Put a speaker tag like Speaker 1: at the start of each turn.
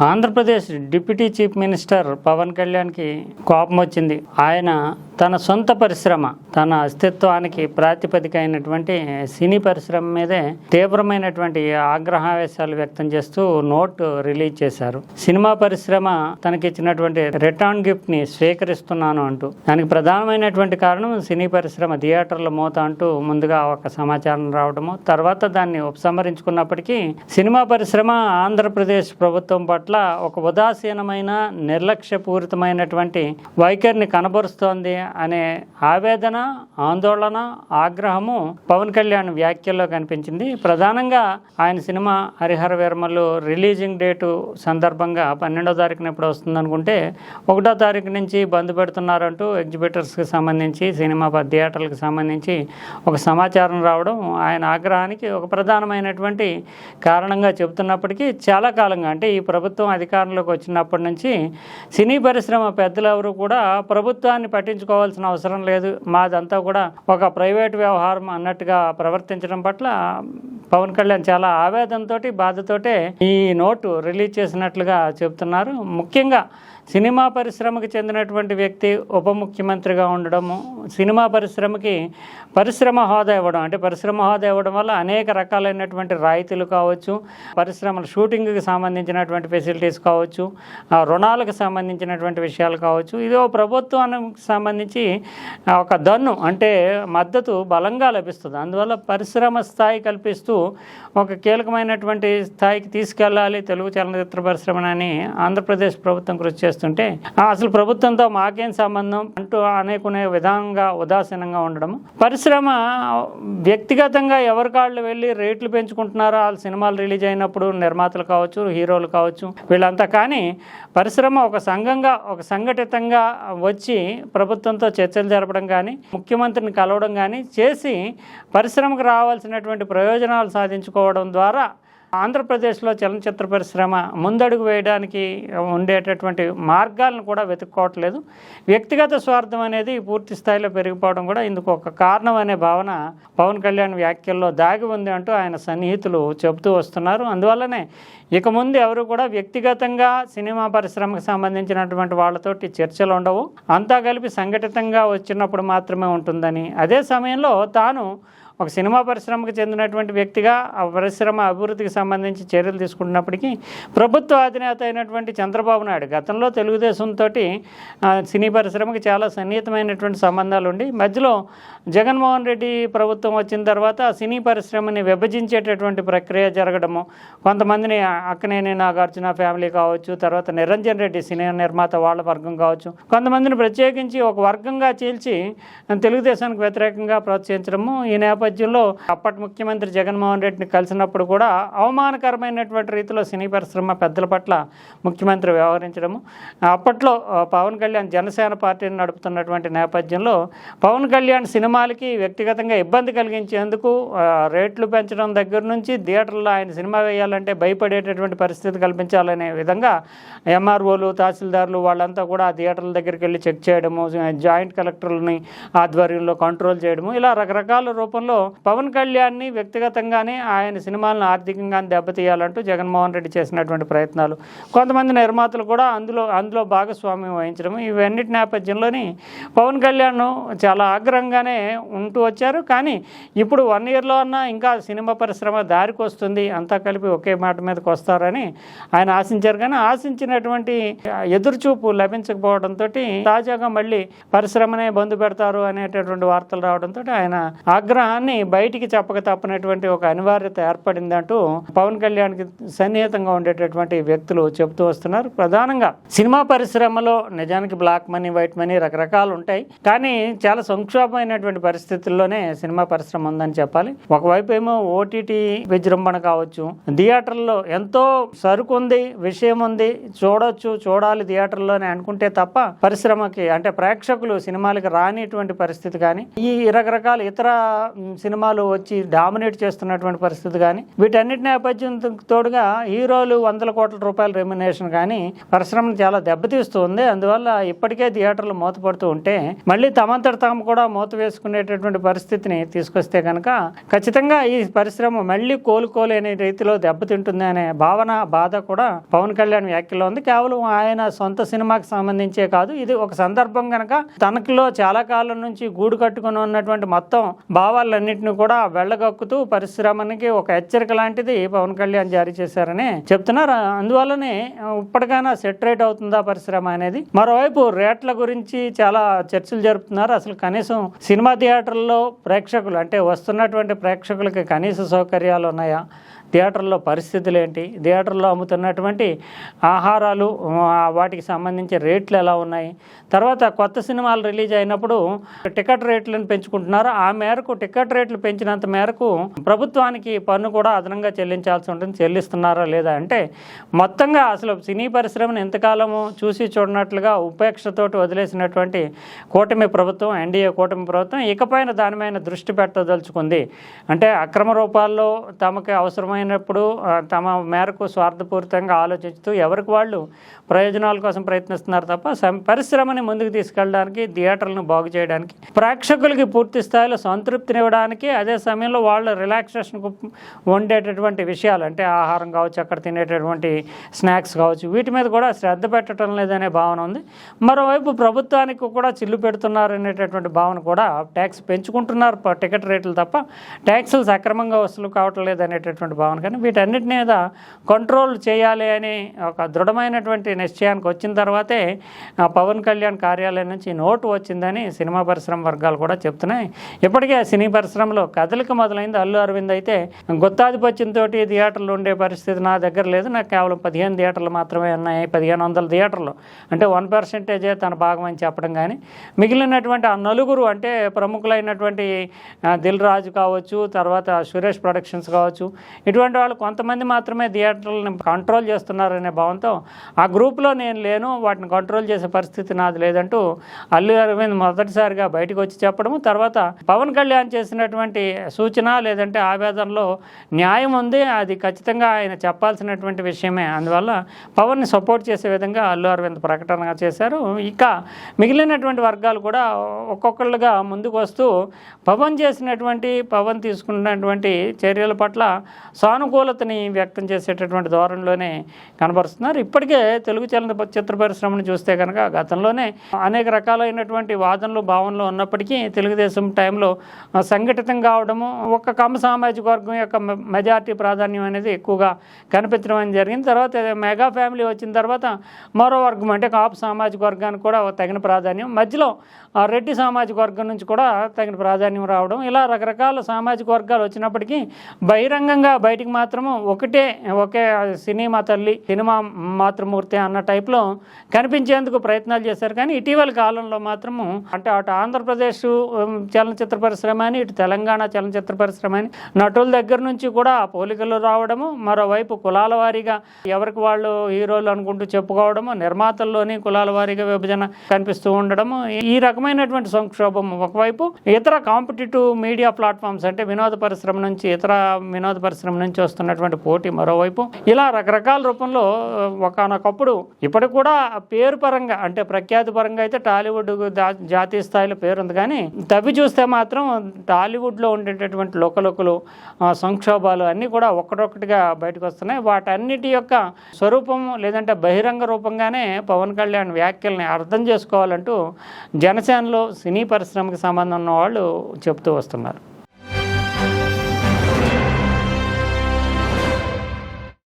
Speaker 1: Andhra Pradesh deputy chief minister Pavan కళ్యాణ్కి కోపం వచ్చింది. ఆయన తన సొంత పరిశ్రమ తన అస్తిత్వానికి ప్రాతిపదిక అయినటువంటి సినీ పరిశ్రమ మీదే తీవ్రమైనటువంటి ఆగ్రహావేశాలు వ్యక్తం చేస్తూ నోట్ రిలీజ్ చేశారు. సినిమా పరిశ్రమ తనకిచ్చినటువంటి రిటర్న్ గిఫ్ట్ని స్వీకరిస్తున్నాను అంటూ. దానికి ప్రధానమైనటువంటి కారణం సినీ పరిశ్రమ థియేటర్ల మూత అంటూ ముందుగా ఒక సమాచారం రావడము. తర్వాత దాన్ని ఉపసంహరించుకున్నప్పటికీ సినిమా పరిశ్రమ ఆంధ్రప్రదేశ్ ప్రభుత్వం పట్ల ఒక ఉదాసీనమైన నిర్లక్ష్యపూరితమైనటువంటి వైఖరిని కనబరుస్తోంది అనే ఆవేదన ఆందోళన ఆగ్రహము పవన్ కళ్యాణ్ వ్యాఖ్యల్లో కనిపించింది. ప్రధానంగా ఆయన cinema Harihara Veeramallu releasing date సందర్భంగా పన్నెండో తారీఖున ఎప్పుడు వస్తుంది అనుకుంటే ఒకటో తారీఖు నుంచి బంద్ పెడుతున్నారంటూ ఎగ్జిబిటర్స్కి సంబంధించి సినిమా థియేటర్లకు సంబంధించి ఒక సమాచారం రావడం ఆయన ఆగ్రహానికి ఒక ప్రధానమైనటువంటి కారణంగా చెబుతున్నప్పటికీ చాలా కాలంగా అంటే ఈ ప్రభుత్వం అధికారంలోకి వచ్చినప్పటి నుంచి సినీ పరిశ్రమ పెద్దలు ఎవరు కూడా ప్రభుత్వాన్ని పట్టించుకోవాల్సిన అవసరం లేదు. మాదంతా కూడా ఒక ప్రైవేట్ వ్యవహారం అన్నట్టుగా ప్రవర్తించడం పట్ల పవన్ కళ్యాణ్ చాలా ఆవేదనతోటి బాధతోటే ఈ నోటు రిలీజ్ చేసినట్లుగా చెబుతున్నారు. ముఖ్యంగా సినిమా పరిశ్రమకు చెందినటువంటి వ్యక్తి ఉప ముఖ్యమంత్రిగా ఉండడము సినిమా పరిశ్రమకి పరిశ్రమ హోదా ఇవ్వడం అంటే పరిశ్రమ హోదా ఇవ్వడం వల్ల అనేక రకాలైనటువంటి రాయితీలు కావచ్చు పరిశ్రమల షూటింగ్కి సంబంధించినటువంటి ఫెసిలిటీస్ కావచ్చు ఆ రుణాలకు సంబంధించినటువంటి విషయాలు కావచ్చు. ఇది ఓ ప్రభుత్వానికి సంబంధించి ఒక దన్ను అంటే మద్దతు బలంగా లభిస్తుంది. అందువల్ల పరిశ్రమ స్థాయి కల్పిస్తూ ఒక కీలకమైనటువంటి స్థాయికి తీసుకెళ్ళాలి తెలుగు చలనచిత్ర పరిశ్రమని ఆంధ్రప్రదేశ్ ప్రభుత్వం కృషి చేస్తుంటే అసలు ప్రభుత్వంతో మాకేం సంబంధం? అంటూ అనేకునే విధంగా ఉదాసీనంగా ఉండడం. పరిశ్రమ వ్యక్తిగతంగా ఎవరి కాళ్ళు వెళ్ళి రేట్లు పెంచుకుంటున్నారో? వాళ్ళ సినిమాలు రిలీజ్ అయినప్పుడు నిర్మాతలు కావచ్చు హీరోలు కావచ్చు వీళ్ళంతా కానీ పరిశ్రమ ఒక సంఘంగా ఒక సంఘటితంగా వచ్చి ప్రభుత్వంతో చర్చలు జరపడం కానీ ముఖ్యమంత్రిని కలవడం కానీ చేసి పరిశ్రమకు రావాల్సినటువంటి ప్రయోజనాలు సాధించుకోవడం ద్వారా ఆంధ్రప్రదేశ్లో చలనచిత్ర పరిశ్రమ ముందడుగు వేయడానికి ఉండేటటువంటి మార్గాలను కూడా వెతుక్కోవట్లేదు. వ్యక్తిగత స్వార్థం అనేది పూర్తి స్థాయిలో పెరిగిపోవడం కూడా ఇందుకు ఒక కారణం అనే భావన పవన్ కళ్యాణ్ వ్యాఖ్యల్లో దాగి ఉంది అంటూ ఆయన సన్నిహితులు చెబుతూ వస్తున్నారు. అందువల్లనే ఇక ముందు ఎవరు కూడా వ్యక్తిగతంగా సినిమా పరిశ్రమకు సంబంధించినటువంటి వాళ్ళతోటి చర్చలు ఉండవు. అంతా కలిపి సంఘటితంగా వచ్చినప్పుడు మాత్రమే ఉంటుందని. అదే సమయంలో తాను ఒక సినిమా పరిశ్రమకు చెందినటువంటి వ్యక్తిగా ఆ పరిశ్రమ అభివృద్ధికి సంబంధించి చర్యలు తీసుకుంటున్నప్పటికీ ప్రభుత్వ అధినేత అయినటువంటి చంద్రబాబు నాయుడు గతంలో తెలుగుదేశంతో సినీ పరిశ్రమకి చాలా సన్నిహితమైనటువంటి సంబంధాలు ఉండి మధ్యలో జగన్మోహన్ రెడ్డి ప్రభుత్వం వచ్చిన తర్వాత ఆ సినీ పరిశ్రమని విభజించేటటువంటి ప్రక్రియ జరగడము కొంతమందిని అక్కనేని నాగార్జున ఫ్యామిలీ కావచ్చు తర్వాత నిరంజన్ రెడ్డి సినీ నిర్మాత వాళ్ళ వర్గం కావచ్చు కొంతమందిని ప్రత్యేకించి ఒక వర్గంగా చీల్చి తెలుగుదేశానికి వ్యతిరేకంగా ప్రోత్సహించడము ఈ నేపథ్యంలో అప్పటి ముఖ్యమంత్రి జగన్మోహన్ రెడ్డిని కలిసినప్పుడు కూడా అవమానకరమైనటువంటి రీతిలో సినీ పరిశ్రమ పెద్దల పట్ల ముఖ్యమంత్రి వ్యవహరించడము. అప్పట్లో పవన్ కళ్యాణ్ జనసేన పార్టీని నడుపుతున్నటువంటి నేపథ్యంలో పవన్ కళ్యాణ్ సినిమాలకి వ్యక్తిగతంగా ఇబ్బంది కలిగించేందుకు రేట్లు పెంచడం దగ్గర నుంచి థియేటర్లో ఆయన సినిమా వేయాలంటే భయపడేటటువంటి పరిస్థితి కల్పించాలనే విధంగా ఎంఆర్ఓలు తహసీల్దార్లు వాళ్ళంతా కూడా ఆ థియేటర్ల దగ్గరికి వెళ్ళి చెక్ చేయడము జాయింట్ కలెక్టర్లని ఆధ్వర్యంలో కంట్రోల్ చేయడము ఇలా రకరకాల రూపంలో పవన్ కళ్యాణ్ని వ్యక్తిగతంగానే ఆయన సినిమాలను ఆర్థికంగా దెబ్బతీయాలంటూ జగన్మోహన్ రెడ్డి చేసినటువంటి ప్రయత్నాలు. కొంతమంది నిర్మాతలు కూడా అందులో అందులో భాగస్వామ్యం వహించడం ఇవన్నిటి నేపథ్యంలోని పవన్ కళ్యాణ్ చాలా ఆగ్రహంగానే ఉంటూ వచ్చారు. కానీ ఇప్పుడు వన్ ఇయర్లో అన్నా ఇంకా సినిమా పరిశ్రమ దారికి వస్తుంది అంతా కలిపి ఒకే మాట మీదకి వస్తారని ఆయన ఆశించారు. కానీ ఆశించినటువంటి ఎదురుచూపు లభించకపోవడంతో తాజాగా మళ్ళీ పరిశ్రమనే బంధు పెడతారు అనేటటువంటి వార్తలు రావడంతో ఆయన ఆగ్రహాన్ని బయటికి చెప్పక తప్పనటువంటి ఒక అనివార్యత ఏర్పడిందంటూ పవన్ కళ్యాణ్కి సన్నిహితంగా ఉండేటటువంటి వ్యక్తులు చెబుతూ వస్తున్నారు. ప్రధానంగా సినిమా పరిశ్రమలో నిజానికి బ్లాక్ మనీ వైట్ మనీ రకరకాలు ఉంటాయి. కానీ చాలా సంక్షోభమైనటువంటి పరిస్థితుల్లోనే సినిమా పరిశ్రమ ఉందని చెప్పాలి. ఒకవైపు ఏమో ఓటీటీ విజృంభణ కావచ్చు. థియేటర్లో ఎంతో సరుకు ఉంది విషయం ఉంది. చూడొచ్చు చూడాలి థియేటర్లోనే అనుకుంటే తప్ప పరిశ్రమకి అంటే ప్రేక్షకులు సినిమాలకి రానిటువంటి పరిస్థితి కానీ ఈ రకరకాల ఇతర సినిమాలు వచ్చి డామినేట్ చేస్తున్నటువంటి పరిస్థితి కానీ వీటన్నిటి నేపథ్యం తోడుగా హీరోలు వందల కోట్ల రూపాయల రెమ్యునేషన్ కానీ పరిశ్రమను చాలా దెబ్బతీస్తుంది అందువల్ల ఇప్పటికే థియేటర్లు మూతపడుతూ ఉంటే మళ్ళీ తమంతట తాము కూడా మూత వేసుకునేటటువంటి పరిస్థితిని తీసుకొస్తే కనుక ఖచ్చితంగా ఈ పరిశ్రమ మళ్ళీ కోలుకోలేని రీతిలో దెబ్బతింటుంది అనే భావన బాధ కూడా పవన్ కళ్యాణ్ వ్యాఖ్యలో ఉంది. కేవలం ఆయన సొంత సినిమాకి సంబంధించే కాదు ఇది ఒక సందర్భం కనుక తనకిలో చాలా కాలం నుంచి గూడు కట్టుకుని ఉన్నటువంటి మొత్తం భావాలన్నీ అన్నింటిని కూడా వెళ్ళగక్కుతూ పరిశ్రమనికి ఒక హెచ్చరిక లాంటిది పవన్ కళ్యాణ్ జారీ చేశారని చెప్తున్నారు. అందువల్లనే ఇప్పటికైనా సెటరేట్ అవుతుందా పరిశ్రమ అనేది? మరోవైపు రేట్ల గురించి చాలా చర్చలు జరుపుతున్నారు. అసలు కనీసం సినిమా థియేటర్లో ప్రేక్షకులు అంటే వస్తున్నటువంటి ప్రేక్షకులకి కనీస సౌకర్యాలు ఉన్నాయా? థియేటర్లో పరిస్థితులు ఏంటి? థియేటర్లో అమ్ముతున్నటువంటి ఆహారాలు వాటికి సంబంధించి రేట్లు ఎలా ఉన్నాయి? తర్వాత కొత్త సినిమాలు రిలీజ్ అయినప్పుడు టికెట్ రేట్లను పెంచుకుంటున్నారు? ఆ మేరకు టికెట్ రేట్లు పెంచినంత మేరకు ప్రభుత్వానికి పన్ను కూడా అదనంగా చెల్లించాల్సి ఉంటుంది. చెల్లిస్తున్నారా లేదా అంటే మొత్తంగా అసలు సినీ పరిశ్రమను ఎంతకాలము చూసి చూడనట్లుగా ఉపేక్షతోటి వదిలేసినటువంటి కూటమి ప్రభుత్వం ఎన్డీఏ కూటమి ప్రభుత్వం ఇకపైన దానిపైన దృష్టి పెట్టదలుచుకుంది. అంటే అక్రమ రూపాల్లో తమకి అవసరమైనప్పుడు తమ మేరకు స్వార్థపూరితంగా ఆలోచిస్తూ ఎవరికి వాళ్ళు ప్రయోజనాల కోసం ప్రయత్నిస్తున్నారు తప్ప సం- పరిశ్రమని ముందుకు తీసుకెళ్ళడానికి థియేటర్లను బాగు చేయడానికి ప్రేక్షకులకి పూర్తి స్థాయిలో సంతృప్తినివ్వడానికి అదే సమయంలో వాళ్ళ రిలాక్సేషన్కు వండేటటువంటి విషయాలు అంటే ఆహారం కావచ్చు అక్కడ తినేటటువంటి స్నాక్స్ కావచ్చు వీటి మీద కూడా శ్రద్ధ పెట్టడం లేదనే భావన ఉంది. మరోవైపు ప్రభుత్వానికి కూడా చిల్లు పెడుతున్నారు అనేటటువంటి భావన కూడా ట్యాక్స్ పెంచుకుంటున్నారు టికెట్ రేట్లు తప్ప ట్యాక్సులు సక్రమంగా వసూలు కావటం లేదనేటటువంటి భావన. కానీ వీటన్నిటి మీద కంట్రోల్ చేయాలి అని ఒక దృఢమైనటువంటి నిశ్చయానికి వచ్చిన తర్వాతే పవన్ కళ్యాణ్ కార్యాలయం నుంచి నోటు వచ్చిందని సినిమా పరిశ్రమ వర్గాలు కూడా చెప్తున్నాయి. ఇప్పటికే ఆ సినీ పరిశ్రమలో కదలిక మొదలైంది. అల్లు అరవింద్ అయితే గుత్తాధిపత్యంతో థియేటర్లు ఉండే పరిస్థితి నా దగ్గర లేదు. నాకు కేవలం పదిహేను థియేటర్లు మాత్రమే ఉన్నాయి. పదిహేను వందల థియేటర్లు. అంటే వన్ పర్సెంటేజే తన భాగం అని చెప్పడం కానీ మిగిలినటువంటి ఆ నలుగురు అంటే ప్రముఖులైనటువంటి దిల్ రాజు కావచ్చు తర్వాత సురేష్ ప్రొడక్షన్స్ కావచ్చు ఇటువంటి వాళ్ళు కొంతమంది మాత్రమే థియేటర్లను కంట్రోల్ చేస్తున్నారనే భావంతో ఆ గ్రూప్లో నేను లేను వాటిని కంట్రోల్ చేసే పరిస్థితి నాది లేదంటూ అల్లు అరవింద్ మొదటిసారిగా బయటకు వచ్చి చెప్పడము. తర్వాత పవన్ కళ్యాణ్ చేసినటువంటి సూచన లేదంటే ఆవేదనలో న్యాయం ఉంది అది ఖచ్చితంగా ఆయన చెప్పాల్సినటువంటి విషయమే. అందువల్ల పవన్ని సపోర్ట్ చేసే విధంగా అల్లు అరవింద్ ప్రకటన చేశారు. ఇక మిగిలినటువంటి వర్గాలు కూడా ఒక్కొక్కళ్ళుగా ముందుకు వస్తూ పవన్ చేసినటువంటి పవన్ తీసుకున్నటువంటి చర్యల పట్ల సానుకూలతని వ్యక్తం చేసేటటువంటి ధోరణిలోనే కనబరుస్తున్నారు. ఇప్పటికే తెలుగు చలన చిత్ర పరిశ్రమను చూస్తే కనుక గతంలోనే అనేక రకాలైనటువంటి వాదనలు భావనలు ఉన్నప్పటికీ తెలుగుదేశం టైంలో సంఘటితం కావడము ఒక కమ్మ సామాజిక వర్గం యొక్క మె- ప్రాధాన్యం అనేది ఎక్కువగా కనిపించడం అనేది జరిగింది. తర్వాత మెగా ఫ్యామిలీ వచ్చిన తర్వాత మరో వర్గం అంటే కాపు సామాజిక వర్గానికి కూడా ఒక తగిన ప్రాధాన్యం. మధ్యలో ఆ రెడ్డి సామాజిక వర్గం నుంచి కూడా తగిన ప్రాధాన్యం రావడం. ఇలా రకరకాల సామాజిక వర్గాలు వచ్చినప్పటికీ బహిరంగంగా బయటికి మాత్రము ఒకటే ఒకే సినిమా తల్లి సినిమా మాతృమూర్తి అన్న టైప్లో కనిపించేందుకు ప్రయత్నాలు చేశారు. కానీ ఇటీవల కాలంలో మాత్రము అంటే అటు ఆంధ్రప్రదేశ్ చలనచిత్ర పరిశ్రమ అని ఇటు తెలంగాణ చలనచిత్ర పరిశ్రమ అని నటుల దగ్గర నుంచి కూడా పోలికలు రావడము మరోవైపు కులాల వారీగా ఎవరికి వాళ్ళు హీరోలు అనుకుంటూ చెప్పుకోవడము నిర్మాతల్లోని కులాల వారీగా విభజన కనిపిస్తూ ఉండడము ఈ రకమైనటువంటి సంక్షోభం ఒకవైపు ఇతర కాంపిటేటివ్ మీడియా ప్లాట్ఫామ్స్ అంటే వినోద పరిశ్రమ నుంచి ఇతర వినోద పరిశ్రమ నుంచి వస్తున్నటువంటి పోటీ మరోవైపు. ఇలా రకరకాల రూపంలో ఒకనొకప్పుడు ఇప్పటికి కూడా పేరు పరంగా అంటే ప్రఖ్యాతి పరంగా అయితే టాలీవుడ్ జాతీయ స్థాయిలో పేరు ఉంది. కానీ తవ్వి చూస్తే మాత్రం టాలీవుడ్లో ఉండేటటువంటి లోకలోకులు సంక్షోభాలు అన్నీ కూడా ఒక్కటొక్కటిగా బయటకు వస్తున్నాయి. వాటన్నిటి యొక్క స్వరూపం లేదంటే బహిరంగ రూపంగానే పవన్ కళ్యాణ్ వ్యాఖ్యల్ని అర్థం చేసుకోవాలంటూ జనసేనలో సినీ పరిశ్రమకి సంబంధం ఉన్న వాళ్ళు చెప్తూ వస్తున్నారు.